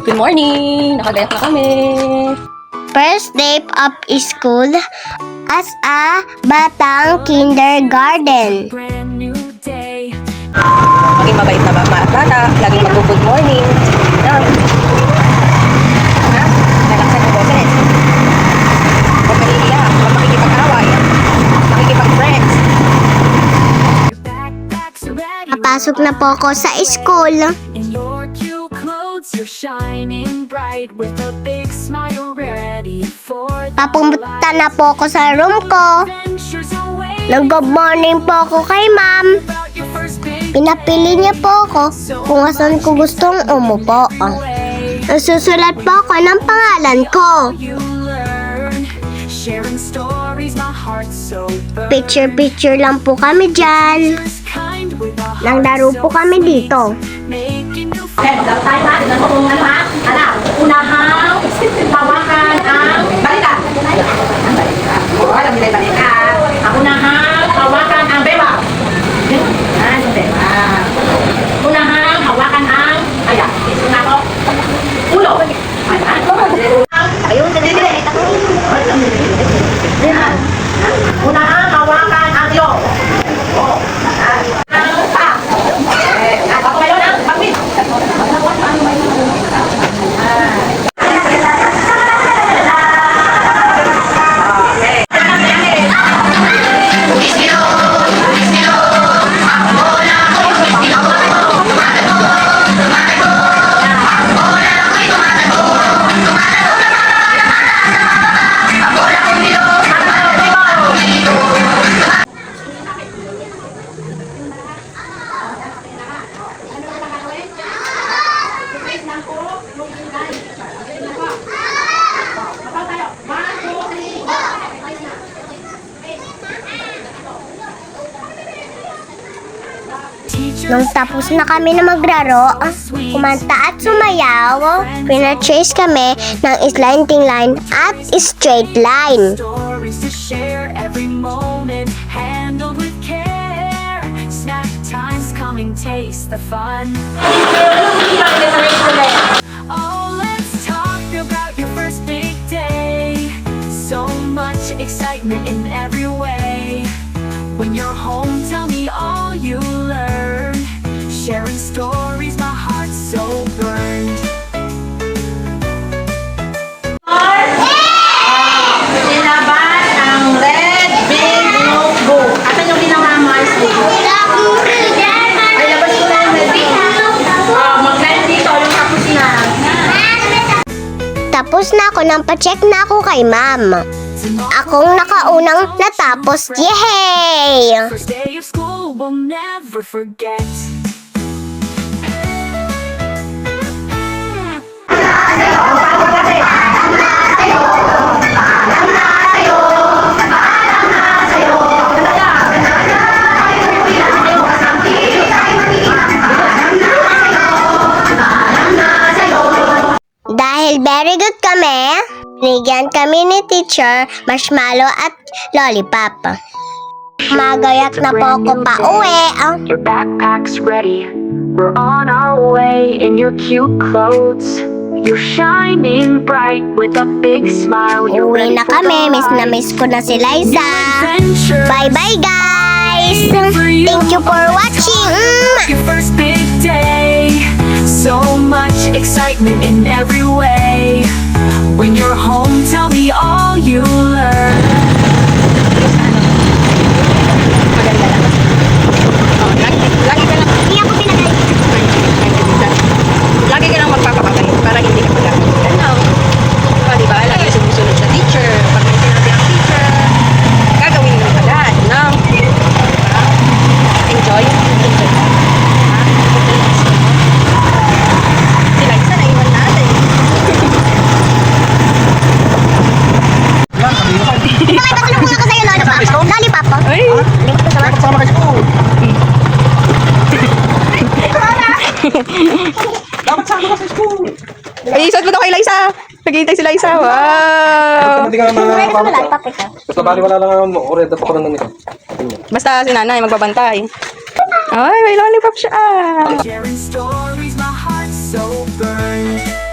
Good morning! Nakagayak na kami. First day of school as a batang kindergarten. Maging mabait na ba bata, laging mag-good morning. Yan. Lalaksan yung boses. Huwag mahihiya, huwag makikipag-away. Makikipag-friends. Papasok na po ako sa school. Shining bright with a big smile ready for the Papunta na po ako sa room ko. Nag-good morning po ako kay ma'am. Pinapili niya po ako kung asan ko gustong umupo. Nasusulat po ako ng pangalan ko. Picture-picture lang po kami dyan. Heart Naglaro po kami dito. Making you Okay, maglaro tayo ha. Nung tapos na kami na maglaro, kumanta at sumayaw, pina-chase kami ng slanting line at straight line. Taste the fun. Oh, let's talk about your first big day. So much excitement in every way. When you're home, tell me all you learned. Sharing stories, my heart's so burned. Sinabas ang red big notebook. Asan yung ginawa mo? Ay, labas ko na yung red big. Oh, mag-red dito yung tapos na. Tapos na ako nang pa-check na ako kay ma'am. Akong nakaunang natapos, yehey! First day of school, we'll never forget. Very good kami, binigyan kami ni teacher marshmallow at lollipop. Magayak na po ako pa uwi. Ah, Your backpack's ready. We're on our way in your cute clothes. You're shining bright with a big smile. You're Uwi na kami. Miss na miss ko na si Liza. Bye-bye, guys! Thank you for watching! Your first big day. Excitement in every way. When you're home, tell me all you learn. Patulong ko sa'yo. Lollipop. Ay! Limot ko sa mga. Sama kay school. Dapat sama ka sa school. Ay, isot mo daw kay Liza. Naghihintay si Liza. Wow! Hindi ka na lollipop ito. Basta bali wala lang ang oreda pa ko ng ganito. Basta si nanay magbabantay. Ay, may lollipop siya. Sharing stories, my heart's so burned.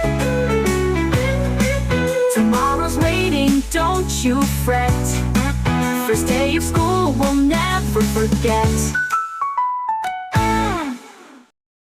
First day of school we'll never forget.